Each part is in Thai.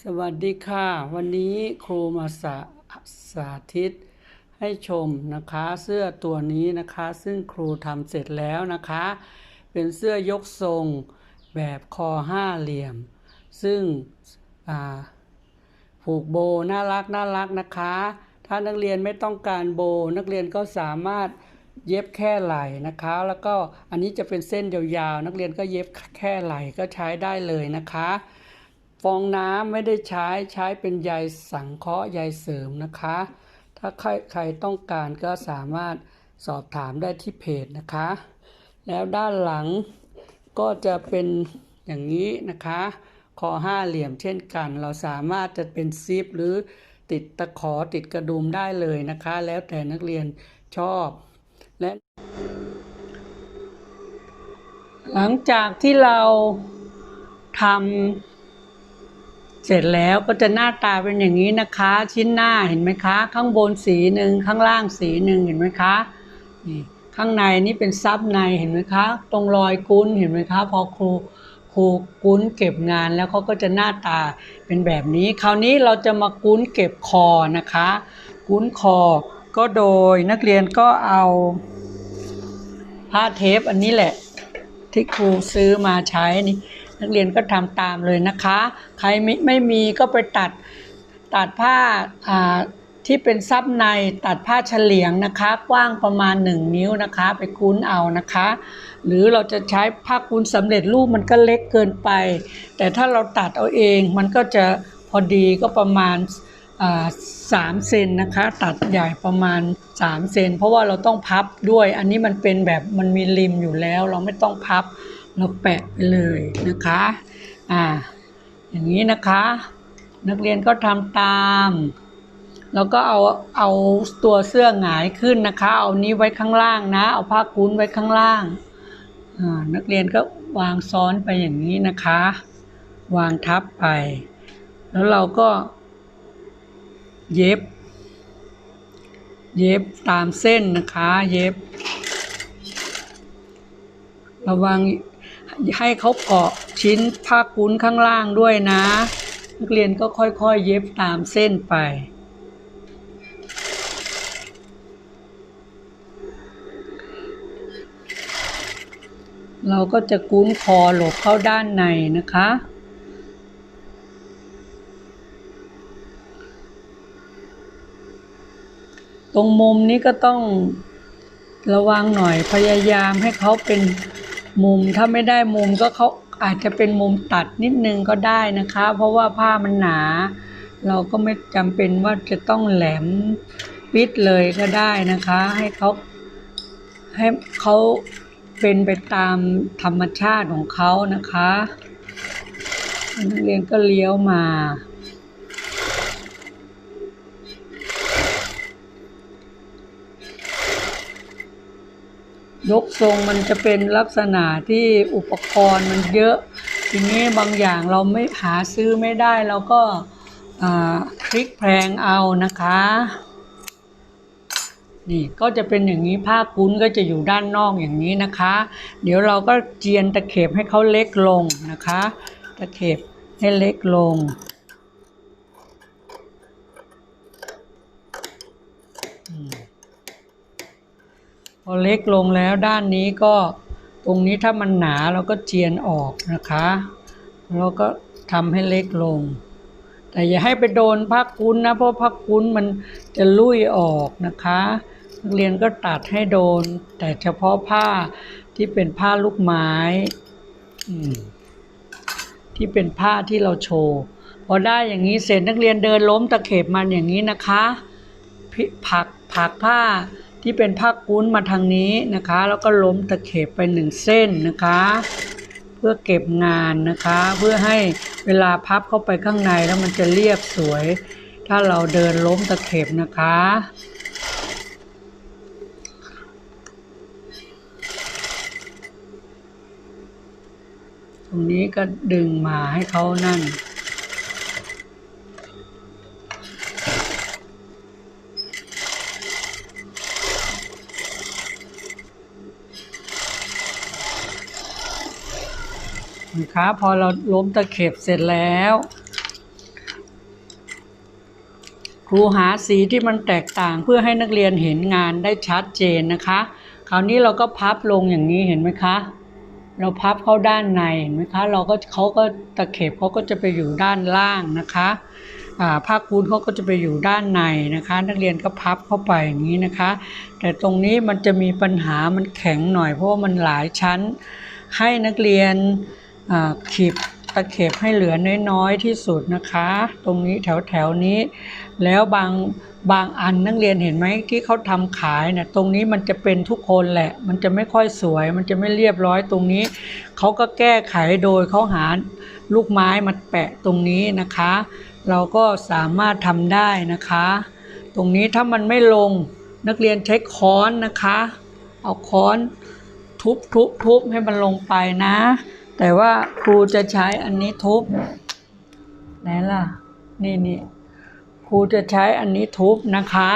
สวัสดีค่ะ วันนี้ครูมาสาสาธิตให้ชมนะคะเสื้อตัวนี้นะคะ ซึ่งครูทำเสร็จแล้วนะคะ เป็นเสื้อยกทรงแบบคอห้าเหลี่ยม ซึ่งผูกโบน่ารักน่ารักนะคะ ถ้านักเรียนไม่ต้องการโบ นักเรียนก็สามารถ เย็บแค่ไหล่นะคะ แล้วก็อันนี้จะเป็นเส้นยาวๆ นักเรียนก็เย็บแค่ไหล่ก็ใช้ได้เลยนะคะ ฟองน้ำไม่ได้ใช้ใช้เป็นใยสังเคราะห์ใยเสริมนะคะ ถ้าใครใครต้องการก็สามารถสอบถามได้ที่เพจนะคะ แล้วด้านหลังก็จะเป็นอย่างนี้นะคะคอห้าเหลี่ยมเช่นกัน เราสามารถจะเป็นซิปหรือติดตะขอติดกระดุมได้เลยนะคะ แล้วแต่นักเรียนชอบ และ หลังจากที่เราทำเสร็จแล้วก็จะหน้าตาเป็นอย่างนี้นะคะ ชิ้นหน้าเห็นไหมคะ ข้างบนสีหนึ่งข้างล่างสีหนึ่งเห็นไหมคะนี่ข้างในนี่เป็นซับในเห็นไหมคะ ตรงรอยกุ้นเห็นไหมคะ พอครูครูกุ้นเก็บงานแล้วเขาก็จะหน้าตาเป็นแบบนี้ คราวนี้เราจะมากุ้นเก็บคอนะคะ กุ้นคอก็โดยนักเรียนก็เอาผ้าเทปอันนี้แหละ ที่ครูซื้อมาใช้นี่นักเรียนก็ทำตามเลยนะคะ ใครไม่ไม่มีก็ไปตัดตัดผ้าอ่าที่เป็นซับในตัดผ้าเฉลียงนะคะ กว้างประมาณ 1 นิ้วนะคะ ไปคุ้นเอานะคะ หรือเราจะใช้ผ้าคุ้นสำเร็จรูปมันก็เล็กเกินไป แต่ถ้าเราตัดเอาเองมันก็จะพอดีก็ประมาณ สามเซนนะคะ ตัดใหญ่ประมาณ3เซนเพราะว่าเราต้องพับด้วย อันนี้มันเป็นแบบมันมีริมอยู่แล้ว เราไม่ต้องพับเราแปะไปเลยนะคะอ่าอย่างนี้นะคะ นักเรียนก็ทำตาม แล้วก็เอาเอาตัวเสื้อหงายขึ้นนะคะ เอานี้ไว้ข้างล่างนะ เอาผ้าคุ้นไว้ข้างล่างนักเรียนก็วางซ้อนไปอย่างนี้นะคะ วางทับไป แล้วเราก็ เย็บ เย็บตามเส้นนะคะ เย็บ ระวังให้เขาเกาะชิ้นผ้ากุ้นข้างล่างด้วยนะ นักเรียนก็ค่อยๆ เย็บตามเส้นไป เราก็จะกุ้นคอหลบเข้าด้านในนะคะ ตรงมุมนี้ก็ต้องระวังหน่อยพยายามให้เขาเป็นมุมถ้าไม่ได้มุมก็เขาอาจจะเป็นมุมตัดนิดนึงก็ได้นะคะ เพราะว่าผ้ามันหนา เราก็ไม่จำเป็นว่าจะต้องแหลมปิดเลยก็ได้นะคะ ให้เขาให้เขาเป็นไปตามธรรมชาติของเขานะคะนักเรียนก็เลี้ยวมา ยกทรงมันจะเป็นลักษณะที่อุปกรณ์มันเยอะ ทีนี้บางอย่างเราไม่หาซื้อไม่ได้เราก็คลิกแพลงเอานะคะ นี่ก็จะเป็นอย่างนี้ผ้ากุ้นก็จะอยู่ด้านนอกอย่างนี้นะคะ เดี๋ยวเราก็เจียนตะเข็บให้เขาเล็กลงนะคะ ตะเข็บให้เล็กลง อเล็กลงแล้วด้านนี้ก็ตรงนี้ถ้ามันหนาเราก็เจียนออกนะคะแล้วก็ทำให้เล็กลง แต่อย่าให้ไปโดนผ้ากุ้นนะเพราะผ้ากุ้นมันจะลุยออกนะคะนักเรียนก็ตัดให้โดน แต่เฉพาะผ้าที่เป็นผ้าลูกไม้ที่เป็นผ้าที่เราโชว์พอได้อย่างนี้เสร็จนักเรียนเดินล้มตะเข็บมันอย่างนี้นะคะผักผักผ้า ที่เป็นผ้ากุ้นมาทางนี้นะคะ แล้วก็ล้มตะเข็บไปหนึ่งเส้นนะคะ เพื่อเก็บงานนะคะ เพื่อให้เวลาพับเข้าไปข้างในแล้วมันจะเรียบสวย ถ้าเราเดินล้มตะเข็บนะคะตรงนี้ก็ดึงมาให้เขานั่น คะพอเราล้มตะเข็บเสร็จแล้วครูหาสีที่มันแตกต่างเพื่อให้นักเรียนเห็นงานได้ชัดเจนนะคะ คราวนี้เราก็พับลงอย่างนี้เห็นไหมคะ เราพับเข้าด้านในเห็นไหมคะเราก็เขาก็ตะเข็บเขาก็จะไปอยู่ด้านล่างนะคะผ้าคูณเขาก็จะไปอยู่ด้านในนะคะ นักเรียนก็พับเข้าไปอย่างนี้นะคะ แต่ตรงนี้มันจะมีปัญหามันแข็งหน่อย เพราะว่ามันหลายชั้นให้นักเรียน ขีบตะเข็บให้เหลือน้อยๆที่สุดนะคะ ตรงนี้แถวแถวนี้ แล้วบางบางอันนักเรียนเห็นไหมที่เขาทำขายเนี่ยตรงนี้มันจะเป็นทุกคนแหละ มันจะไม่ค่อยสวย มันจะไม่เรียบร้อยตรงนี้เขาก็แก้ไขโดยเขาหาลูกไม้มาแปะตรงนี้นะคะ เราก็สามารถทำได้นะคะ ตรงนี้ถ้ามันไม่ลงนักเรียนใช้ค้อนนะคะ เอาค้อนทุบทุบทุบให้มันลงไปนะ แต่ว่าครูจะใช้อันนี้ทุบไหนล่ะ นี่นี่ครูจะใช้อันนี้ทุบนะคะ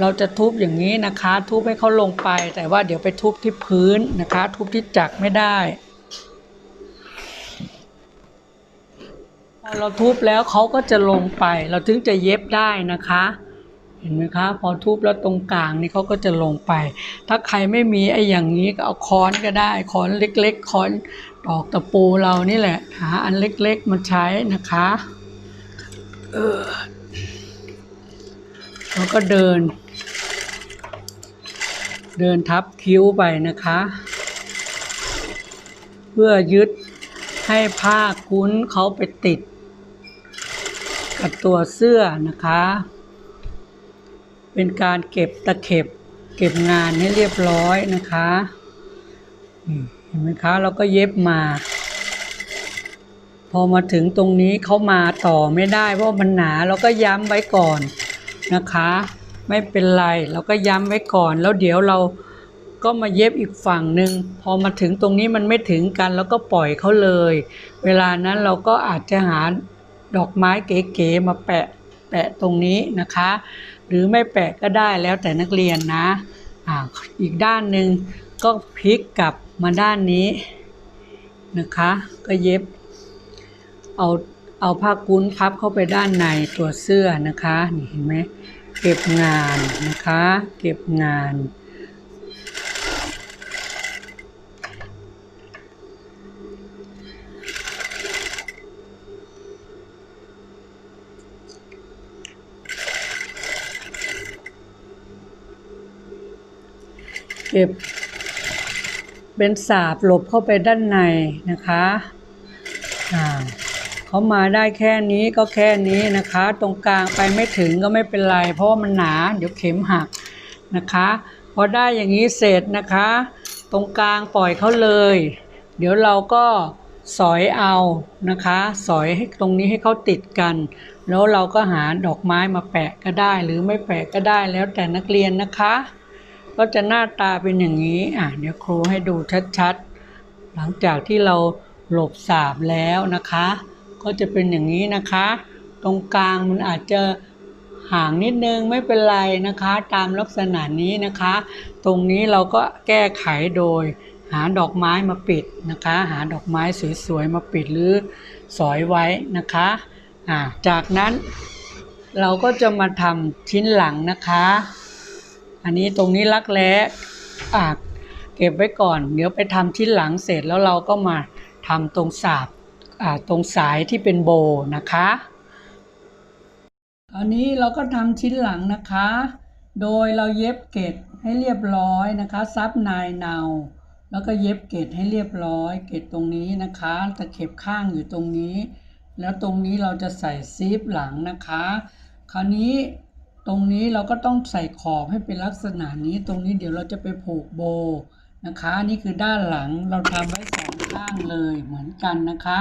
เราจะทุบอย่างนี้นะคะ ทุบให้เขาลงไป แต่ว่าเดี๋ยวไปทุบที่พื้นนะคะ ทุบที่จักไม่ได้พอเราทุบแล้วเขาก็จะลงไป เราถึงจะเย็บได้นะคะ เห็นไหมคะ พอทุบแล้วตรงกลางนี่เขาก็จะลงไป ถ้าใครไม่มีไอ้อย่างนี้ก็เอาค้อนก็ได้ค้อนเล็ก ๆค้อน ตอกตะปูเรานี่แหละ หาอันเล็กๆมาใช้นะคะเออแล้วก็เดิน เดินทับคิ้วไปนะคะ เพื่อยึดให้ผ้าคุ้นเขาไปติด กับตัวเสื้อนะคะ เป็นการเก็บตะเข็บ เก็บงานให้เรียบร้อยนะคะนี่เห็นไหมคะเราก็เย็บมา พอมาถึงตรงนี้เขามาต่อไม่ได้ เพราะมันหนาเราก็ย้ำไว้ก่อนนะคะ ไม่เป็นไรเราก็ย้ำไว้ก่อน แล้วเดี๋ยวเราก็มาเย็บอีกฝั่งหนึ่งพอมาถึงตรงนี้มันไม่ถึงกัน แล้วก็ปล่อยเขาเลย เวลานั้นเราก็อาจจะหาดอกไม้เก๋ๆมาแปะแปะตรงนี้นะคะ หรือไม่แปะก็ได้แล้วแต่นักเรียนนะอ่าอีกด้านหนึ่งก็พลิกกลับ มาด้านนี้นะคะ ก็เย็บ เอาเอาผ้ากุ้นพับเข้าไปด้านในตัวเสื้อนะคะนี่เห็นไหมเก็บงานนะคะ เก็บงาน เก็บ เป็นสาบหลบเข้าไปด้านในนะคะอ่าเขามาได้แค่นี้ก็แค่นี้นะคะ ตรงกลางไปไม่ถึงก็ไม่เป็นไร เพราะว่ามันหนาเดี๋ยวเข็มหักนะคะพอได้อย่างนี้เสร็จนะคะ ตรงกลางปล่อยเขาเลย เดี๋ยวเราก็สอยเอานะคะ สอยให้ตรงนี้ให้เขาติดกัน แล้วเราก็หาดอกไม้มาแปะก็ได้ หรือไม่แปะก็ได้แล้วแต่นักเรียนนะคะ ก็จะหน้าตาเป็นอย่างนี้ อะเดี๋ยวครูให้ดูชัดๆ หลังจากที่เราหลบสาบแล้วนะคะ ก็จะเป็นอย่างนี้นะคะ ตรงกลางมันอาจจะห่างนิดนึงไม่เป็นไรนะคะ ตามลักษณะนี้นะคะ ตรงนี้เราก็แก้ไขโดย หาดอกไม้มาปิดนะคะ หาดอกไม้สวยๆมาปิดหรือสอยไว้นะคะอ่าจากนั้นเราก็จะมาทำชิ้นหลังนะคะ อันนี้ตรงนี้รักแร้อ่าเก็บไว้ก่อน เดี๋ยวไปทำชิ้นหลังเสร็จแล้วเราก็มาทำตรงสาบตรงสายที่เป็นโบนะคะอันนี้เราก็ทำชิ้นหลังนะคะ โดยเราเย็บเกล็ดให้เรียบร้อยนะคะ ซับนายเนาแล้วก็เย็บเกล็ดให้เรียบร้อย เกล็ดตรงนี้นะคะตะเข็บข้างอยู่ตรงนี้ แล้วตรงนี้เราจะใส่ซีฟหลังนะคะ คราวนี้ ตรงนี้เราก็ต้องใส่ขอบให้เป็นลักษณะนี้ตรงนี้เดี๋ยวเราจะไปผูกโบนะคะนี่คือด้านหลังเราทำไว้สองข้างเลยเหมือนกันนะคะ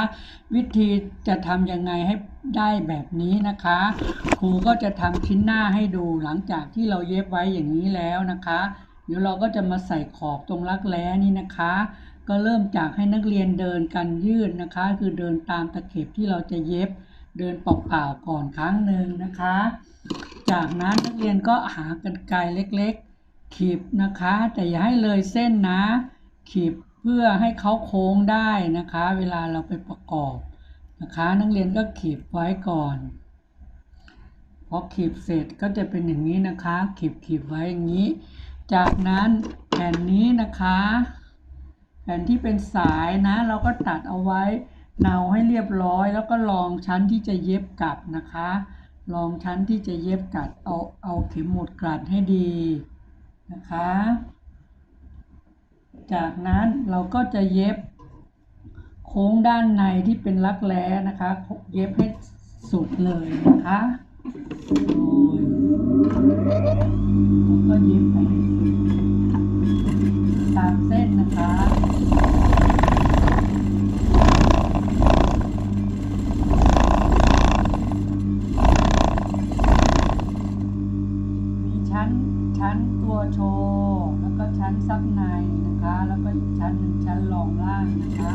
วิธีจะทำยังไงให้ได้แบบนี้นะคะครูก็จะทำชิ้นหน้าให้ดูหลังจากที่เราเย็บไว้อย่างนี้แล้วนะคะ เดี๋ยวเราก็จะมาใส่ขอบตรงรักแร้นี่นะคะ ก็เริ่มจากให้นักเรียนเดินกันยืดนะคะ คือเดินตามตะเข็บที่เราจะเย็บเดินเปล่าๆก่อนครั้งหนึ่งนะคะ จากนั้นนักเรียนก็หากรรไกรเล็กๆ ขีบนะคะ แต่อย่าให้เลยเส้นนะ ขีบเพื่อให้เขาโค้งได้นะคะ เวลาเราไปประกอบนะคะ นักเรียนก็ขีดไว้ก่อนพอขีดเสร็จก็จะเป็นอย่างนี้นะคะ ขีดขีดไว้อย่างนี้ จากนั้นแผ่นนี้นะคะแผ่นที่เป็นสายนะ เราก็ตัดเอาไว้เนาให้เรียบร้อย แล้วก็ลองชั้นที่จะเย็บกลับนะคะ ลองชั้นที่จะเย็บกัดเอาเอาเข็มหมุดกลัดให้ดีนะคะ จากนั้นเราก็จะเย็บโค้งด้านในที่เป็นรักแร้นะคะ เย็บให้สุดเลยนะคะโดยก็เย็บให้สุดตามเส้นนะคะ มีชั้นชั้น ตัวโชว์แล้วก็ชั้นซับในนะคะ แล้วก็อีกชั้นหนึ่งชั้นรองล่างนะคะ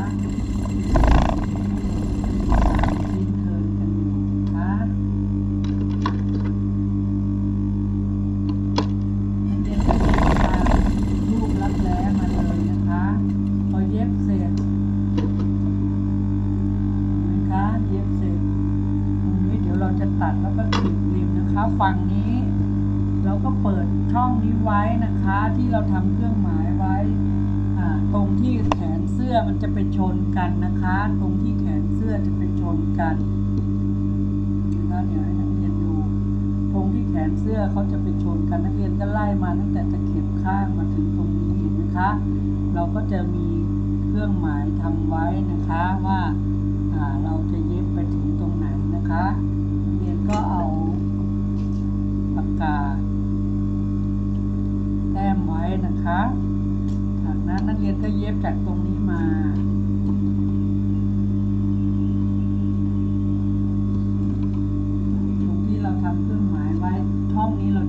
คะที่เราทำเครื่องหมายไว้ตรงที่แขนเสื้อมันจะไปชนกันนะคะ ตรงที่แขนเสื้อจะไปชนกันนะคะเดี๋ยวให้นักเรียนดูตรงที่แขนเสื้อเขาจะไปชนกันนักเรียนก็ไล่มาตั้งแต่ตะเข็บข้างมาถึงตรงนี้เห็นไหมคะ เราก็จะมีเครื่องหมายทำไว้นะคะว่าเราจะเย็บไปถึงตรงไหนนะคะนักเรียนก็เอาปากกา ต้มไว้นะคะจากนั้นนักเรียนก็เย็บจากตรงนี้มาตรงที่เราทำเครื่องหมายไว้ท่องนี้เรา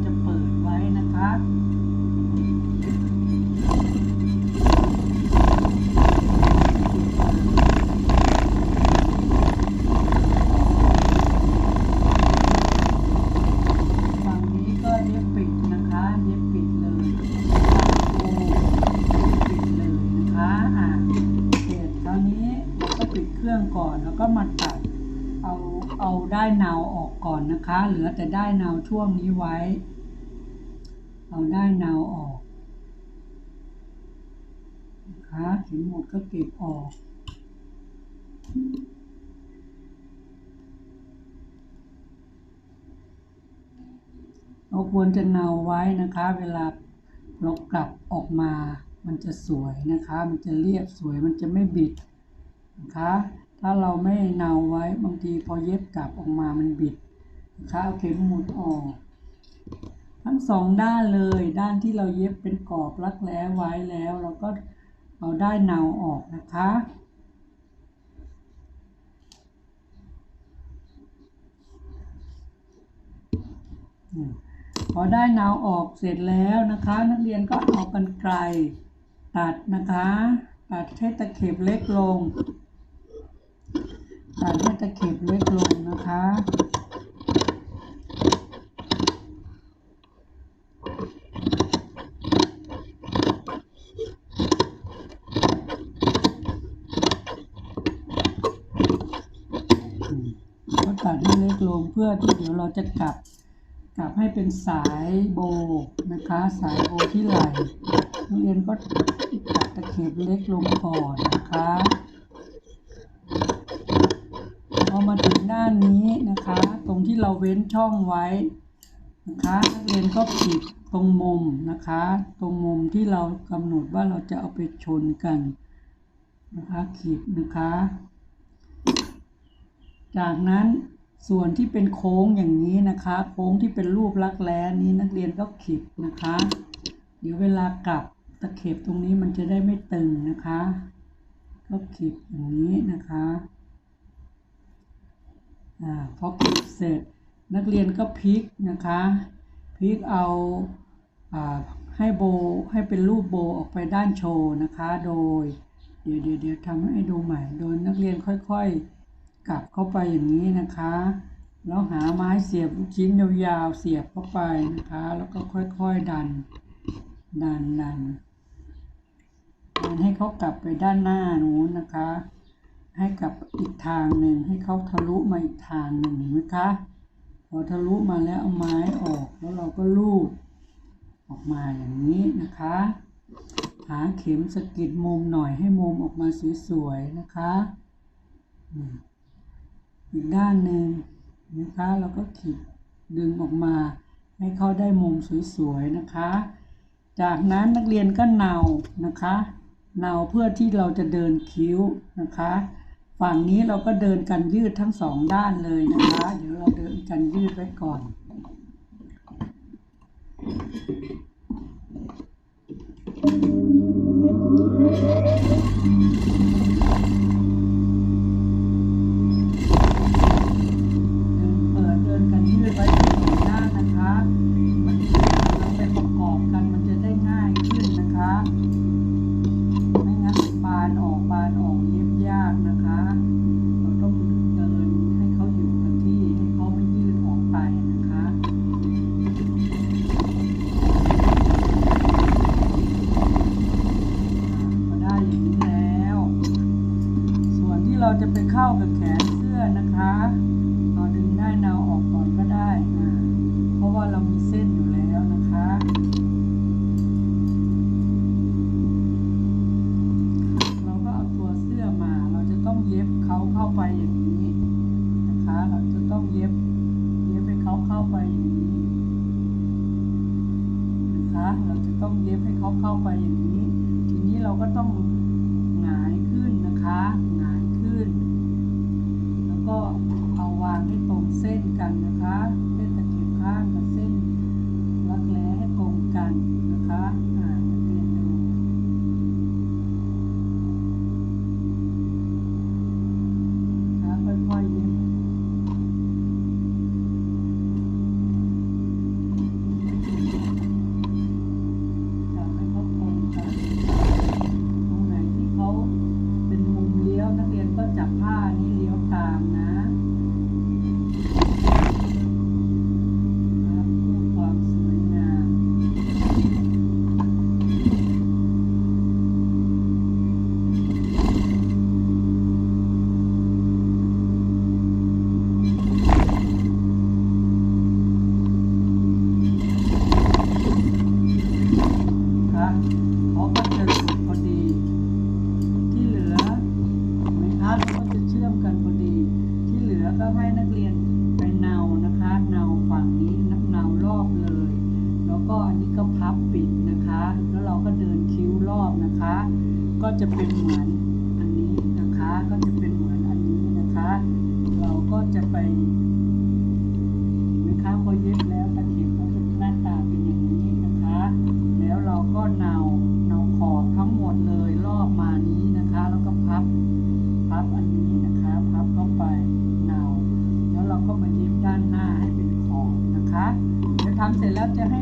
นะคะ เหลือแต่ได้เนาช่วงนี้ไว้ เอาได้เนาออกนะคะเข็มหมดก็เก็บออกเราควรจะเนาไว้นะคะ เวลาเรากลับออกมา มันจะสวยนะคะ มันจะเรียบสวยมันจะไม่บิดนะคะ ถ้าเราไม่เนาไว้บางทีพอเย็บกลับออกมามันบิด นะคะเข็มหมุดออก ทั้งสองด้านเลย ด้านที่เราเย็บเป็นกรอบรักแร้ไว้แล้ว เราก็เอาได้เนาออกนะคะ พอได้เนาออกเสร็จแล้วนะคะ นักเรียนก็เอากันไกลตัดนะคะ ตัดให้ตะเข็บเล็กลงตัดให้ตะเข็บเล็กลงนะคะ อืมก็ ตัดให้เล็กลงเพื่อที่เดี๋ยวเราจะกลับกลับให้เป็นสายโบนะคะ สายโบที่ไหลนักเรียนก็ตัดตะเข็บเล็กลงก่อนนะคะพอมาถึงด้านนี้นะคะ ตรงที่เราเว้นช่องไว้นะคะนักเรียนก็ขีดตรงมุมนะคะ ตรงมุมที่เรากำหนดว่าเราจะเอาไปชนกันนะคะขีดนะคะ จากนั้น ส่วนที่เป็นโค้งอย่างนี้นะคะ โค้งที่เป็นรูปลักแร้นี้นักเรียนก็ขีดนะคะ เดี๋ยวเวลากลับตะเข็บตรงนี้มันจะได้ไม่ตึงนะคะ ก็ขีดอย่างนี้นะคะอ่าพอขีดเสร็จนักเรียนก็พลิกนะคะพลิกเอาอ่าให้โบให้เป็นรูปโบออกไปด้านโชว์นะคะ โดย เดี๋ยวเดี๋ยวเดี๋ยวทำให้ดูใหม่โดยนักเรียนค่อย ๆ กลับเข้าไปอย่างนี้นะคะแล้วหาไม้เสียบลูกชิ้นยาวๆเสียบเข้าไปนะคะ แล้วก็ค่อยๆดัน ดันดันดันให้เขากลับไปด้านหน้านู้นนะคะ ให้กลับอีกทางหนึ่งให้เขาทะลุมาอีกทางหนึ่งเห็นไหมคะพอทะลุมาแล้วเอาไม้ออกแล้วเราก็ลูดออกมาอย่างนี้นะคะ หาเข็มสกิดมุมหน่อยให้มุมออกมาสวยๆนะคะ อีกด้านหนึ่งนะคะเราก็ขีดดึงออกมาให้เขาได้มุมสวยๆนะคะ จากนั้นนักเรียนก็เนานะคะเนาเพื่อที่เราจะเดินคิ้วนะคะ ฝั่งนี้เราก็เดินกันยืดทั้งสองด้านเลยนะคะ เดี๋ยวเราเดินกันยืดไว้ก่อนเดิา เราก็ต้องหงายขึ้นนะคะหงายขึ้น แล้วก็เอาวางให้ตรงเส้นกันนะคะเส้นตะเข็บข้าง แล้วก็อันนี้ก็พับปิดนะคะ แล้วเราก็เดินคิ้วรอบนะคะ ก็จะเป็นเหมือนอันนี้นะคะ ก็จะเป็นเหมือนอันนี้นะคะ เราก็จะไปนะคะพอเย็บแล้วตะเข็บก็จะหน้าตาเป็นอย่างนี้นะคะ แล้วเราก็เนาเนาขอบทั้งหมดเลยรอบมานี้นะคะ แล้วก็พับพับอันนี้นะคะ พับเข้าไปเนาแล้วเราก็มาเย็บด้านหน้าให้เป็นขอบนะคะเดี๋ยวทำเสร็จแล้วจะให้